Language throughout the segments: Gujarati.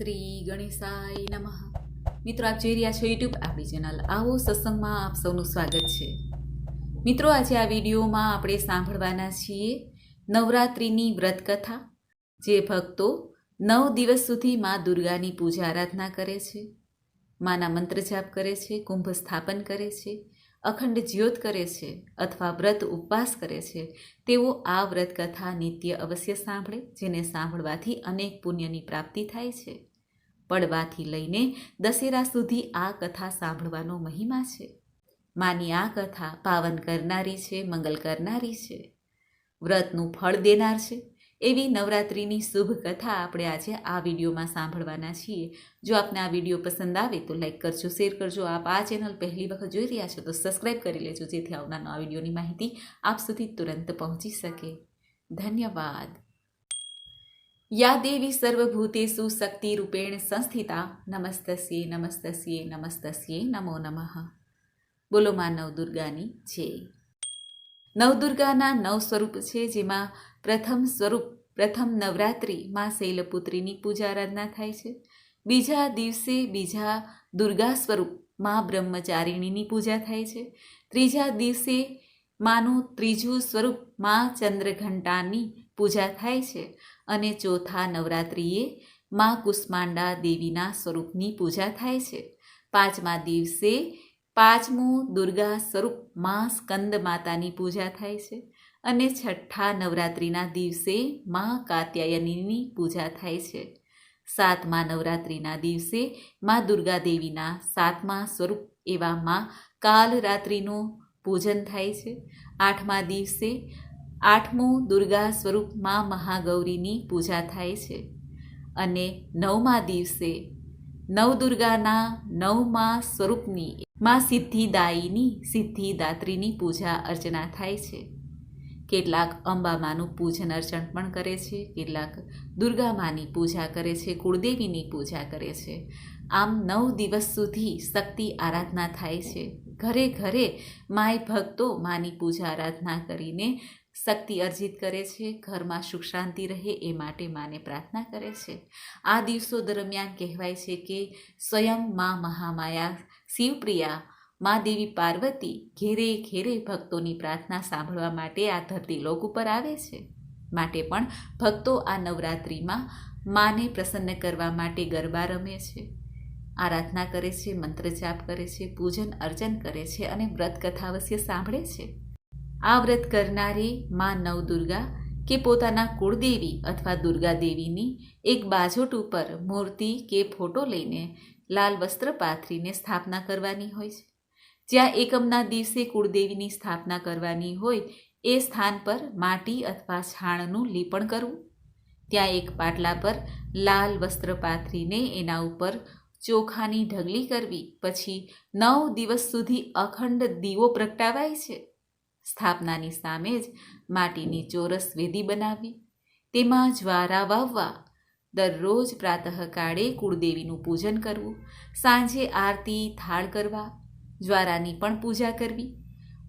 શ્રી ગણેશાય નમઃ. મિત્રો, આપ જોઈ રહ્યા છો યુટ્યુબ આપણી ચેનલ આવો સત્સંગમાં આપ સૌનું સ્વાગત છે. મિત્રો, આજે આ વિડીયોમાં આપણે સાંભળવાના છીએ નવરાત્રિની વ્રતકથા, જે ભક્તો નવ દિવસ સુધી મા દુર્ગાની પૂજા આરાધના કરે છે, માના મંત્ર જાપ કરે છે, કુંભ સ્થાપન કરે છે, અખંડ જ્યોત કરે છે અથવા વ્રત ઉપવાસ કરે છે. તેઓ આ વ્રત કથા નિત્ય અવશ્ય સાંભળે, જેને સાંભળવાથી અનેક પુણ્યની પ્રાપ્તિ થાય છે. પડવાથી લઈને દશેરા સુધી આ કથા સાંભળવાનો મહિમા છે. માની આ કથા પાવન કરનારી છે, મંગલ કરનારી છે. વ્રતનું ફળ દેનાર છે. એવી નવરાત્રિની શુભ કથા આપણે આજે આ વિડીયોમાં સાંભળવાના છીએ. જો આપને આ વીડિયો પસંદ આવે તો લાઈક કરજો, શેર કરજો. આપ આ ચેનલ પહેલી વખત જોઈ રહ્યા છો તો સબસ્ક્રાઈબ કરી લેજો જેથી આવનાર આ વિડીયોની માહિતી આપ સુધી તુરંત પહોંચી શકે. ધન્યવાદ. યા દેવી સર્વભૂતેષુ શક્તિરૂપેણ સંસ્થિતા નમસ્તસ્યે નમસ્તસ્યે નમસ્તસ્યે નમો નમઃ. બોલો માં નવદુર્ગાની જય. નવદુર્ગાના નવ સ્વરૂપ છે, જેમાં પ્રથમ સ્વરૂપ, પ્રથમ નવરાત્રિ માં શૈલપુત્રીની પૂજા આરાધના થાય છે. બીજા દિવસે બીજા દુર્ગા સ્વરૂપમાં બ્રહ્મચારિણીની પૂજા થાય છે. ત્રીજા દિવસે માનું ત્રીજું સ્વરૂપમાં ચંદ્રઘંટાની પૂજા થાય છે. અને ચોથા નવરાત્રિએ માં કુષ્માંડા દેવીના સ્વરૂપની પૂજા થાય છે. પાંચમા દિવસે પાંચમું દુર્ગા સ્વરૂપ મા સ્કંદ માતાની પૂજા થાય છે અને છઠ્ઠા નવરાત્રિના દિવસે મા કાત્યાયનીની પૂજા થાય છે. સાતમા નવરાત્રિના દિવસે મા દુર્ગા દેવીના સાતમા સ્વરૂપ એવા મા કાલરાત્રિનું પૂજન થાય છે. આઠમા દિવસે આઠમું દુર્ગા સ્વરૂપમાં મહાગૌરીની પૂજા થાય છે અને નવમા દિવસે નવદુર્ગાના નવમા સ્વરૂપની માં સિદ્ધિદાયીની સિદ્ધિદાત્રીની પૂજા અર્ચના થાય છે. કેટલાક અંબામાનું પૂજન અર્ચન પણ કરે છે, કેટલાક દુર્ગા માની પૂજા કરે છે, કુળદેવીની પૂજા કરે છે. આમ નવ દિવસ સુધી શક્તિ આરાધના થાય છે. ઘરે ઘરે માય ભક્તો માની પૂજા આરાધના કરીને શક્તિ અર્જિત કરે છે, ઘરમાં સુખ શાંતિ રહે એ માટે માને પ્રાર્થના કરે છે. આ દિવસો દરમિયાન કહેવાય છે કે સ્વયં મા મહામાયા, શિવપ્રિયા, મા દેવી પાર્વતી ઘેરે ઘેરે ભક્તોની પ્રાર્થના સાંભળવા માટે આ ધરતી લોક ઉપર આવે છે. માટે પણ ભક્તો આ નવરાત્રિમાં માને પ્રસન્ન કરવા માટે ગરબા રમે છે. આરાધના કરે છે, મંત્ર જાપ કરે છે, પૂજન અર્ચન કરે છે અને વ્રત કથા અવશ્ય સાંભળે છે. આ વ્રત કરનારી મા નવદુર્ગા કે પોતાના કુળદેવી અથવા દુર્ગા દેવીની એક બાજોટ ઉપર મૂર્તિ કે ફોટો લઈને લાલ વસ્ત્ર પાથરીને સ્થાપના કરવાની હોય છે. જ્યાં એકમના દિવસે કુળદેવીની સ્થાપના કરવાની હોય એ સ્થાન પર માટી અથવા છાણનું લીપણ કરવું. ત્યાં એક પાટલા પર લાલ વસ્ત્ર પાથરીને એના ઉપર ચોખાની ઢગલી કરવી. પછી નવ દિવસ સુધી અખંડ દીવો પ્રગટાવાય છે. સ્થાપનાની સામે જ માટીની ચોરસ વેદી બનાવવી તેમાં જ્વારા વાવવા, દરરોજ પ્રાતઃકાળે કુળદેવીનું પૂજન કરવું, સાંજે આરતી, થાળ કરવા, જ્વારાની પણ પૂજા કરવી.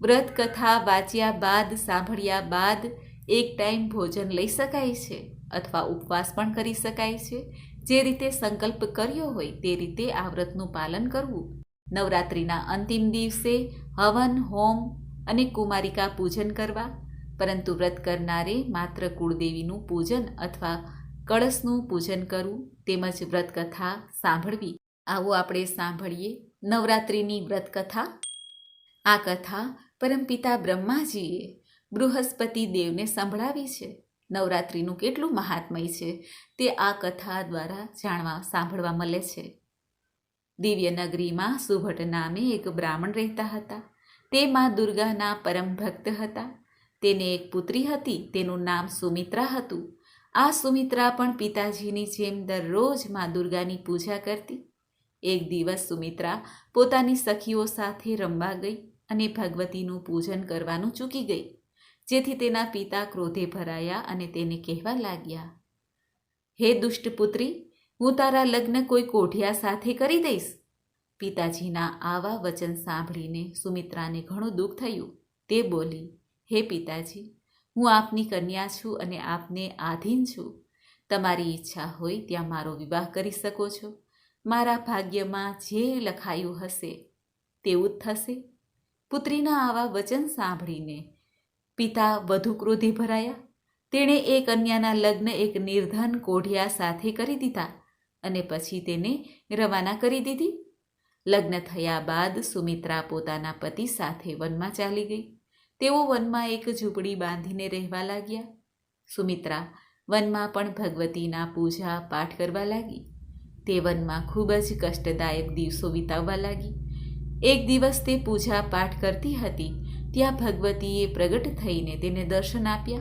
વ્રત કથા વાંચ્યા બાદ, સાંભળ્યા બાદ એક ટાઈમ ભોજન લઈ શકાય છે અથવા ઉપવાસ પણ કરી શકાય છે. જે રીતે સંકલ્પ કર્યો હોય તે રીતે આ વ્રતનું પાલન કરવું. નવરાત્રિના અંતિમ દિવસે હવન, હોમ અને કુમારિકા પૂજન કરવા, પરંતુ વ્રત કરનારે માત્ર કુળદેવીનું પૂજન અથવા કળશનું પૂજન કરવું તેમજ વ્રતકથા સાંભળવી. આવો આપણે સાંભળીએ નવરાત્રિની વ્રતકથા. આ કથા પરમપિતા બ્રહ્માજીએ બૃહસ્પતિ દેવને સંભળાવી છે. નવરાત્રિનું કેટલું મહાત્મય છે તે આ કથા દ્વારા જાણવા, સાંભળવા મળે છે. દિવ્ય નગરીમાં સુભટ નામે એક બ્રાહ્મણ રહેતા હતા. તે માં દુર્ગાના પરમ ભક્ત હતા. તેને એક પુત્રી હતી, તેનું નામ સુમિત્રા હતું. આ સુમિત્રા પણ પિતાજીની જેમ દરરોજમાં દુર્ગાની પૂજા કરતી. એક દિવસ સુમિત્રા પોતાની સખીઓ સાથે રમવા ગઈ અને ભગવતીનું પૂજન કરવાનું ચૂકી ગઈ, જેથી તેના પિતા ક્રોધે ભરાયા અને તેને કહેવા લાગ્યા, હે દુષ્ટ પુત્રી હું તારા લગ્ન કોઈ કોઢિયા સાથે કરી દઈશ? પિતાજીના આવા વચન સાંભળીને સુમિત્રાને ઘણું દુઃખ થયું. તે બોલી, હે પિતાજી, હું આપની કન્યા છું અને આપને આધીન છું. તમારી ઈચ્છા હોય ત્યાં મારો વિવાહ કરી શકો છો. મારા ભાગ્યમાં જે લખાયું હશે, તેવું જ થશે. પુત્રીના આવા વચન સાંભળીને પિતા વધુ ક્રોધે ભરાયા. તેણે એ કન્યાના લગ્ન એક નિર્ધન કોઢિયા સાથે કરી દીધા અને પછી તેને રવાના કરી દીધી. લગ્ન થયા બાદ સુમિત્રા પોતાના પતિ સાથે વનમાં ચાલી ગઈ. તેઓ વનમાં એક ઝૂંપડી બાંધીને રહેવા લાગ્યા. સુમિત્રા વનમાં પણ ભગવતીના પૂજા પાઠ કરવા લાગી. તે વનમાં ખૂબ જ કષ્ટદાયક દિવસો વિતાવવા લાગી. એક દિવસ તે પૂજા પાઠ કરતી હતી, ત્યાં ભગવતીએ પ્રગટ થઈને તેને દર્શન આપ્યા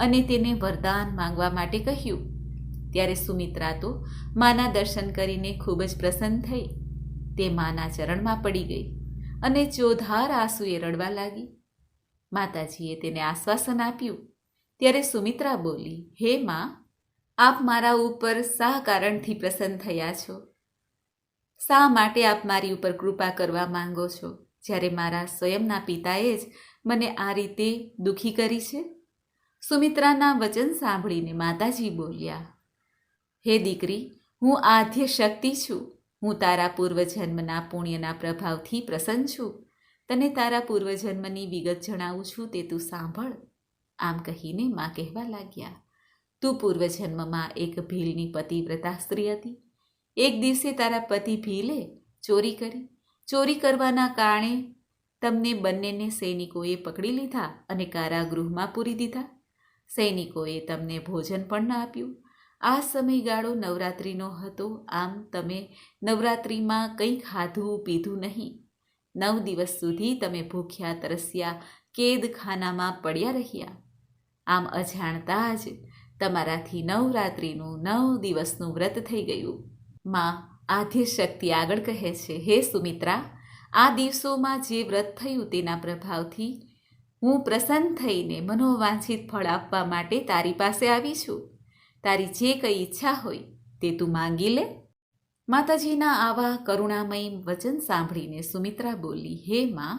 અને તેને વરદાન માંગવા માટે કહ્યું. ત્યારે સુમિત્રા તો માના દર્શન કરીને ખૂબ જ પ્રસન્ન થઈ. તે માના ચરણમાં પડી ગઈ અને ચોધાર આંસુએ રડવા લાગી. માતાજીએ તેને આશ્વાસન આપ્યું. ત્યારે સુમિત્રા બોલી, હે માં, આપ મારા ઉપર શા કારણથી પ્રસન્ન થયા છો? શા માટે આપ મારી ઉપર કૃપા કરવા માંગો છો? જ્યારે મારા સ્વયંના પિતાએ જ મને આ રીતે દુઃખી કરી છે? સુમિત્રાના વચન સાંભળીને માતાજી બોલ્યા, હે દીકરી, હું આદ્ય શક્તિ છું. હું તારા પૂર્વજન્મના પુણ્યના પ્રભાવથી પ્રસન્ન છું. તને તારા પૂર્વજન્મની વિગત જણાવું છું તે તું સાંભળ. આમ કહીને માં કહેવા લાગ્યા, તું પૂર્વજન્મમાં એક ભીલની પતિવ્રતા સ્ત્રી હતી. એક દિવસે તારા પતિ ભીલે ચોરી કરી. ચોરી કરવાના કારણે તમને બંનેને સૈનિકોએ પકડી લીધા અને કારાગૃહમાં પૂરી દીધા. સૈનિકોએ તમને ભોજન પણ ન આપ્યું. આ સમયગાળો નવરાત્રિનો હતો. આમ તમે નવરાત્રિમાં કંઈ ખાધું પીધું નહીં. નવ દિવસ સુધી તમે ભૂખ્યા, તરસ્યા, કેદખાનામાં પડ્યા રહ્યા. આમ અજાણતા જ તમારાથી નવરાત્રિનું નવ દિવસનું વ્રત થઈ ગયું. માં આધ્યશક્તિ આગળ કહે છે, હે સુમિત્રા, આ દિવસોમાં જે વ્રત થયું તેના પ્રભાવથી હું પ્રસન્ન થઈને મનોવાંછિત ફળ આપવા માટે તારી પાસે આવી છું. તારી જે કંઈ ઈચ્છા હોય તે તું માંગી લે. માતાજીના આવા કરુણામય વચન સાંભળીને સુમિત્રા બોલી, હે માં,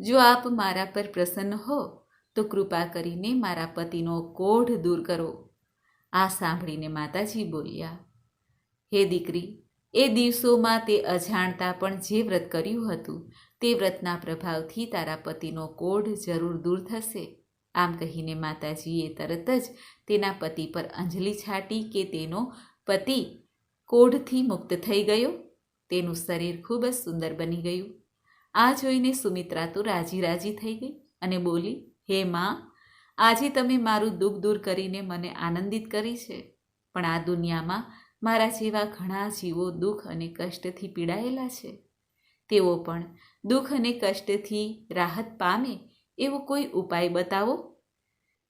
જો આપ મારા પર પ્રસન્ન હો, તો કૃપા કરીને મારા પતિનો કોઢ દૂર કરો. આ સાંભળીને માતાજી બોલ્યા, હે દીકરી, એ દિવસોમાં તે અજાણતા પણ જે વ્રત કર્યું હતું, તે વ્રતના પ્રભાવથી તારા પતિનો કોઢ જરૂર દૂર થશે. આમ કહીને માતાજીએ તરત જ તેના પતિ પર અંજલિ છાટી કે તેનો પતિ કોઢથી મુક્ત થઈ ગયો. તેનું શરીર ખૂબ જ સુંદર બની ગયું. આ જોઈને સુમિત્રા તો રાજી રાજી થઈ ગઈ અને બોલી, હે માં, આજે તમે મારું દુઃખ દૂર કરીને મને આનંદિત કરી છે. પણ આ દુનિયામાં મારા જેવા ઘણા જીવો દુઃખ અને કષ્ટથી પીડાયેલા છે. તેઓ પણ દુઃખ અને કષ્ટથી રાહત પામે એવો કોઈ ઉપાય બતાવો?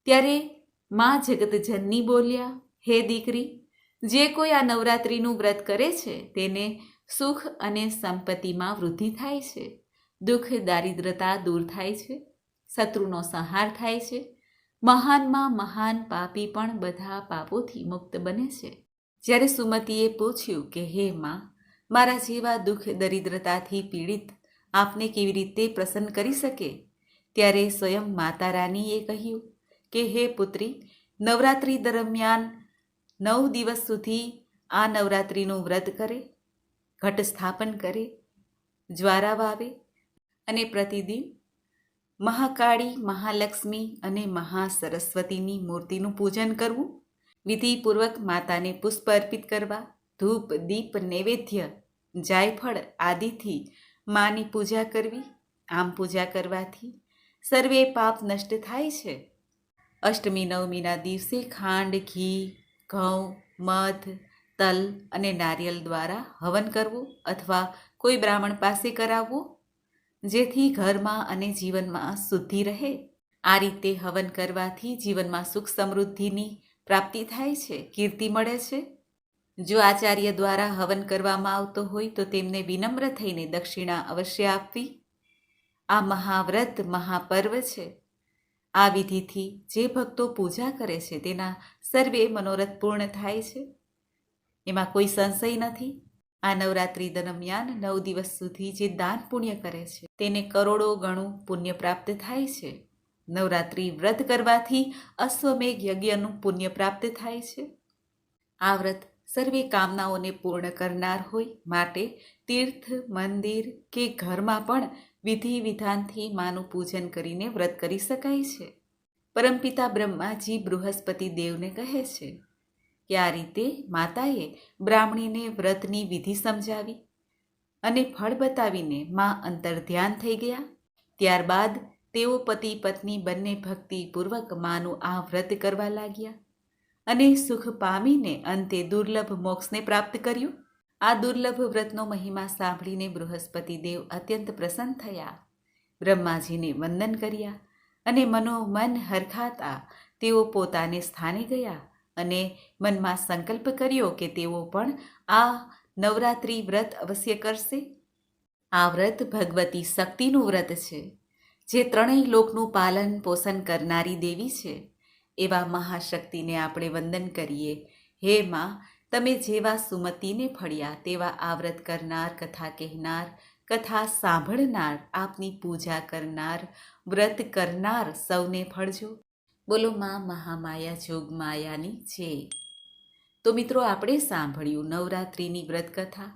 ત્યારે મા જગતજનની બોલ્યા, હે દીકરી, જે કોઈ આ નવરાત્રિનું વ્રત કરે છે તેને સુખ અને સંપત્તિમાં વૃદ્ધિ થાય છે. દુઃખ, દારિદ્રતા દૂર થાય છે. શત્રુનો સંહાર થાય છે. મહાનમાં મહાન પાપી પણ બધા પાપોથી મુક્ત બને છે. જ્યારે સુમતીએ પૂછ્યું કે, હે માં, મારા જેવા દુઃખ, દરિદ્રતાથી પીડિત આપને કેવી રીતે પ્રસન્ન કરી શકે? ત્યારે સ્વયં માતા રાનીએ કહ્યું કે, હે પુત્રી, નવરાત્રિ દરમિયાન નવ દિવસ સુધી આ નવરાત્રિનું વ્રત કરે, ઘટ સ્થાપન કરે, જ્વારા વાવે અને પ્રતિદિન મહાકાળી, મહાલક્ષ્મી અને મહાસરસ્વતીની મૂર્તિનું પૂજન કરવું, વિધિપૂર્વક માતાને પુષ્પ અર્પિત કરવા, ધૂપ, દીપ, નૈવેદ્ય, જાયફળ આદિથી માની પૂજા કરવી, આમ પૂજા કરવાથી સર્વે પાપ નષ્ટ થાય છે. અષ્ટમી નવમીના દિવસે ખાંડ, ઘી, ઘઉં, મધ, તલ અને નારિયેલ દ્વારા હવન કરવું અથવા કોઈ બ્રાહ્મણ પાસે કરાવવું, જેથી ઘરમાં અને જીવનમાં શુદ્ધિ રહે. આ રીતે હવન કરવાથી જીવનમાં સુખ સમૃદ્ધિની પ્રાપ્તિ થાય છે, કીર્તિ મળે છે. જો આચાર્ય દ્વારા હવન કરવામાં આવતો હોય તો તેમને વિનમ્ર થઈને દક્ષિણા અવશ્ય આપવી. આ મહાવ્રત, મહાપર્વ છે. આ વિધિથી જે ભક્તો પૂજા કરે છે, તેના સર્વે મનોરથ પૂર્ણ થાય છે. એમાં કોઈ સંશય નથી. આ નવરાત્રિ દરમિયાન નવ દિવસ સુધી જે દાન પુણ્ય કરે છે, તેને કરોડો ગણું પુણ્ય પ્રાપ્ત થાય છે. નવરાત્રિ વ્રત કરવાથી અશ્વમેઘ યજ્ઞનું પુણ્ય પ્રાપ્ત થાય છે. આ વ્રત સર્વે કામનાઓને પૂર્ણ કરનાર હોય માટે તીર્થ, મંદિર કે ઘરમાં પણ વિધિ વિધાનથી માનું પૂજન કરીને વ્રત કરી શકાય છે. પરમપિતા બ્રહ્માજી બૃહસ્પતિ દેવને કહે છે કે આ રીતે માતાએ બ્રાહ્મણીને વ્રતની વિધિ સમજાવી અને ફળ બતાવીને મા અંતર ધ્યાન થઈ ગયા. ત્યારબાદ તેઓ પતિ પત્ની બંને ભક્તિપૂર્વક માનું આ વ્રત કરવા લાગ્યા અને સુખ પામીને અંતે દુર્લભ મોક્ષને પ્રાપ્ત કર્યું. આ દુર્લભ વ્રતનો મહિમા સાંભળીને બૃહસ્પતિ દેવ અત્યંત પ્રસન્ન થયા. બ્રહ્માજીને વંદન કર્યા અને મનોમન હરખાતા તેઓ પોતાને સ્થાને ગયા અને મનમાં સંકલ્પ કર્યો કે તેઓ પણ આ નવરાત્રિ વ્રત અવશ્ય કરશે. આ વ્રત ભગવતી શક્તિનું વ્રત છે, જે ત્રણેય લોકનું પાલન પોષણ કરનારી દેવી છે. એવા મહાશક્તિને આપણે વંદન કરીએ. હે માં તમે જેવા સુમતીને ફળ્યા, તેવા આ વ્રત કરનાર, કથા કહેનાર, કથા સાંભળનાર, આપની પૂજા કરનાર, વ્રત કરનાર સૌને ફળજો. બોલો માં મહામાયા જોગમાયાની છે તો મિત્રો આપણે સાંભળ્યું નવરાત્રિની વ્રત કથા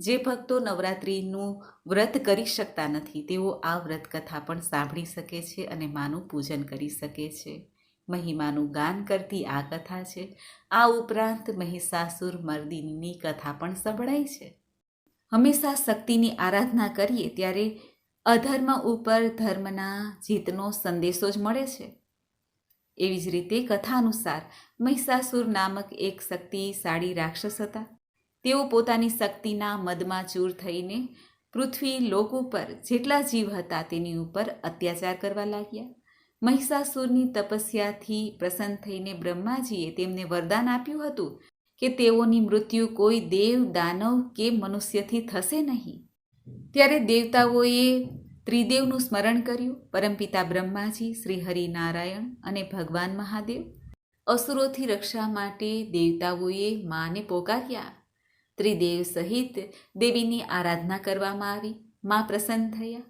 જે ભક્તો નવરાત્રિનું વ્રત કરી શકતા નથી, તેઓ આ વ્રત કથા પણ સાંભળી શકે છે અને માનું પૂજન કરી શકે છે. મહિમાનું ગાન કરતી આ કથા છે. આ ઉપરાંત મહિષાસુર મર્દિનીની કથા પણ સંભળાય છે. હંમેશા શક્તિની આરાધના કરીએ ત્યારે અધર્મ ઉપર ધર્મના જીતનો સંદેશો જ મળે છે. એવી જ રીતે કથા અનુસાર મહિષાસુર નામક એક શક્તિશાળી રાક્ષસ હતા. તેઓ પોતાની શક્તિના મદમાં ચૂર થઈને પૃથ્વી લોક ઉપર જેટલા જીવ હતા તેની ઉપર અત્યાચાર કરવા લાગ્યા. મહિષાસુરની તપસ્યાથી પ્રસન્ન થઈને બ્રહ્માજીએ તેમને વરદાન આપ્યું હતું કે તેઓની મૃત્યુ કોઈ દેવ, દાનવ કે મનુષ્યથી થશે નહીં. ત્યારે દેવતાઓએ ત્રિદેવનું સ્મરણ કર્યું. પરમપિતા બ્રહ્માજી, શ્રી હરિનારાયણ અને ભગવાન મહાદેવ અસુરોથી રક્ષા માટે દેવતાઓએ માને પોકાર્યા. ત્રિદેવ સહિત દેવીની આરાધના કરવામાં આવી. મા પ્રસન્ન થયા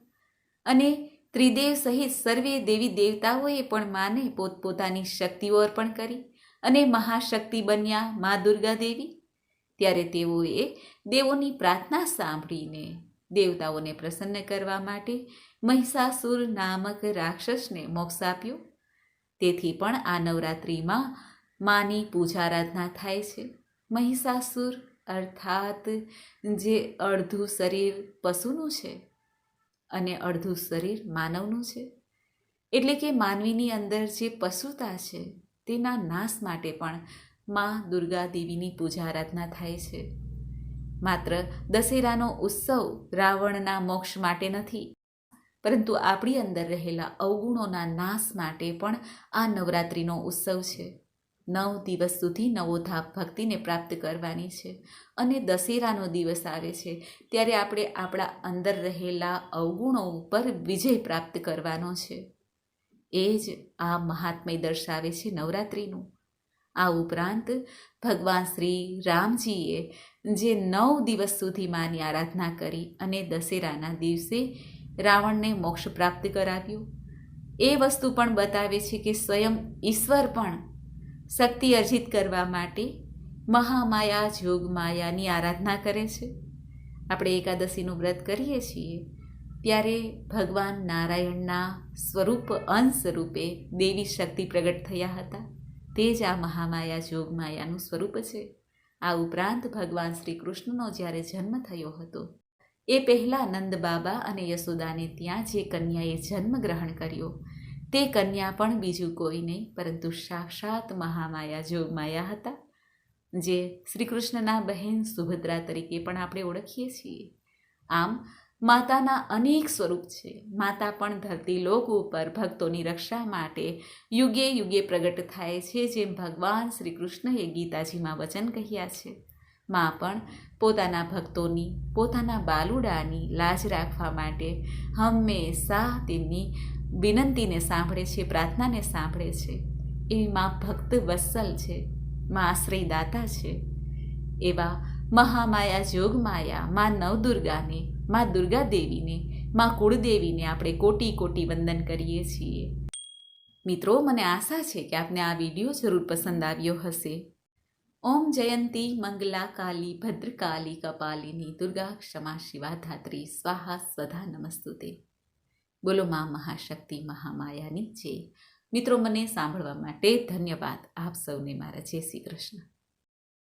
અને ત્રિદેવ સહિત સર્વે દેવી દેવતાઓએ પણ માને પોતપોતાની શક્તિઓ અર્પણ કરી અને મહાશક્તિ બન્યા મા દુર્ગા દેવી. ત્યારે તેઓએ દેવોની પ્રાર્થના સાંભળીને દેવતાઓને પ્રસન્ન કરવા માટે મહિષાસુર નામક રાક્ષસને મોક્ષ આપ્યો. તેથી પણ આ નવરાત્રિમાં માની પૂજા આરાધના થાય છે. મહિષાસુર અર્થાત જે અડધું શરીર પશુનું છે. અને અડધું શરીર માનવનું છે. એટલે કે માનવીની અંદર જે પશુતા છે, તેના નાશ માટે પણ મા દુર્ગા દેવીની પૂજા આરાધના થાય છે. માત્ર દશેરાનો ઉત્સવ રાવણના મોક્ષ માટે નથી, પરંતુ આપણી અંદર રહેલા અવગુણોના નાશ માટે પણ આ નવરાત્રિનો ઉત્સવ છે. નવ દિવસ સુધી નવોધાપ ભક્તિને પ્રાપ્ત કરવાની છે. અને દશેરાનો દિવસ આવે છે, ત્યારે આપણે આપણા અંદર રહેલા અવગુણો ઉપર વિજય પ્રાપ્ત કરવાનો છે. એ જ આ મહાત્મય દર્શાવે છે નવરાત્રિનું. આ ઉપરાંત ભગવાન શ્રી રામજીએ જે નવ દિવસ સુધી માની આરાધના કરી અને દશેરાના દિવસે રાવણને મોક્ષ પ્રાપ્ત કરાવ્યું. એ વસ્તુ પણ બતાવે છે કે સ્વયં ઈશ્વર પણ શક્તિ અર્જિત કરવા માટે મહામાયા જોગમાયાની આરાધના કરે છે. આપણે એકાદશીનું વ્રત કરીએ છીએ ત્યારે ભગવાન નારાયણના સ્વરૂપ અંશ સ્વરૂપે દેવી શક્તિ પ્રગટ થયા હતા. તે જ આ મહામાયા જોગમાયાનું સ્વરૂપ છે. આ ઉપરાંત ભગવાન શ્રી કૃષ્ણનો જ્યારે જન્મ થયો હતો, એ પહેલાં નંદ બાબા અને યશોદાને ત્યાં જે કન્યાએ જન્મ ગ્રહણ કર્યો. તે કન્યા પણ બીજું કોઈ નહીં, પરંતુ સાક્ષાત મહામાયા જોગમાયા હતા, જે શ્રી કૃષ્ણના બહેન સુભદ્રા તરીકે પણ આપણે ઓળખીએ છીએ. આમ, માતાના અનેક સ્વરૂપ છે. માતા પણ ધરતી લોક ઉપર ભક્તોની રક્ષા માટે યુગે યુગે પ્રગટ થાય છે, જેમ ભગવાન શ્રી કૃષ્ણએ ગીતાજીમાં વચન કહ્યા છે. મા પણ પોતાના ભક્તોની, પોતાના બાલુડાની લાજ રાખવા માટે હંમેશા તેમની વિનંતીને સાંભળે છે, પ્રાર્થનાને સાંભળે છે. એવી મા ભક્ત વત્સલ છે, મા આશ્રયદાતા છે. એવા મહામાયા જોગમાયા, મા નવદુર્ગાને, મા દુર્ગા દેવીને મા કુળદેવીને આપણે કોટી કોટી વંદન કરીએ છીએ. મિત્રો, મને આશા છે કે આપને આ વીડિયો જરૂર પસંદ આવ્યો હશે. ઓમ જયંતી મંગલા કાલી ભદ્રકાલી કપાલિની દુર્ગા ક્ષમા શિવા ધાત્રી સ્વાહા સ્વધા નમસ્તુતે. બોલો મા મહાશક્તિ મહામાયાની જય. મિત્રો, મને સાંભળવા માટે ધન્યવાદ. આપ સૌને મારા જય શ્રી કૃષ્ણ.